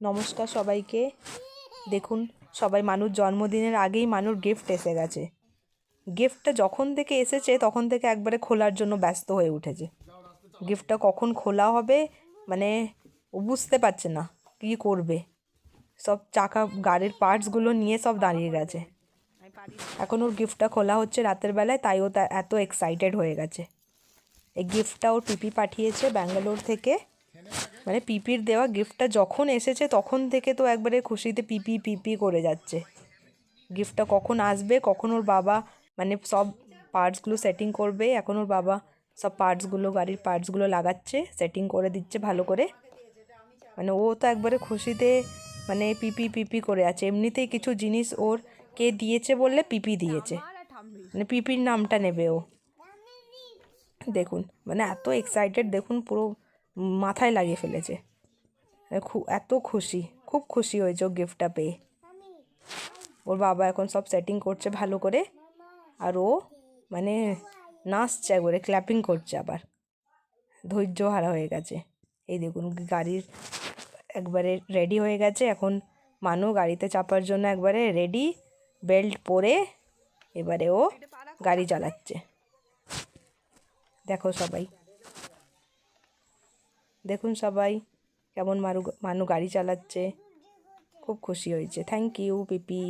নমস্কার সবাইকে। দেখুন, সবাই মানুষ জন্মদিনের আগেই মানুষ গিফট এসে গেছে। গিফটটা যখন থেকে এসেছে, তখন থেকে একবারে খোলার জন্য ব্যস্ত হয়ে উঠেছে। গিফটটা কখন খোলা হবে মানে ও বুঝতে পারছে না, কী করবে? সব চাকা গাড়ির পার্টসগুলো নিয়ে সব দাঁড়িয়ে গেছে। এখন ওর গিফটটা খোলা হচ্ছে রাতের বেলায়, তাই ও এত এক্সাইটেড হয়ে গেছে। এই গিফটটা ওর পিপি পাঠিয়েছে ব্যাঙ্গালোর থেকে। মানে পিপির দেওয়া গিফটটা যখন এসেছে, তখন থেকে তো একবারে খুশিতে পিপি পিপি করে যাচ্ছে। গিফটটা কখন আসবে, কখন ওর বাবা মানে সব পার্টসগুলো সেটিং করবে, এখন ওর বাবা সব পার্টসগুলো গাড়ির পার্টসগুলো লাগাচ্ছে সেটিং করে দিচ্ছে ভালো করে। মানে ও তো একবারে খুশিতে মানে পিপি পিপি করে আছে। এমনিতেই কিছু জিনিস ওর কে দিয়েছে বললে পিপি দিয়েছে। মানে পিপির নামটা নেবে ও। দেখুন মানে এত এক্সাইটেড দেখুন পুরো মাথায় লাগিয়ে ফেলেছে। এত খুশি, খুব খুশি হয়েছে ও গিফটটা পেয়ে। ওর বাবা এখন সব সেটিং করছে ভালো করে। আর ও মানে নাচছে একবারে ক্ল্যাপিং করছে আবার। ধৈর্য হারা হয়ে গেছে। এই দেখুন গাড়ির একবারে রেডি হয়ে গেছে। এখন মানু গাড়িতে চাপার জন্য একবারে রেডি বেল্ট পরে এবারে ও গাড়ি চালাচ্ছে। দেখো সবাই। দেখুন সবাই কেমন মারু মানু গাড়ি চালাচ্ছে। খুব খুশি হয়েছে। Thank you PP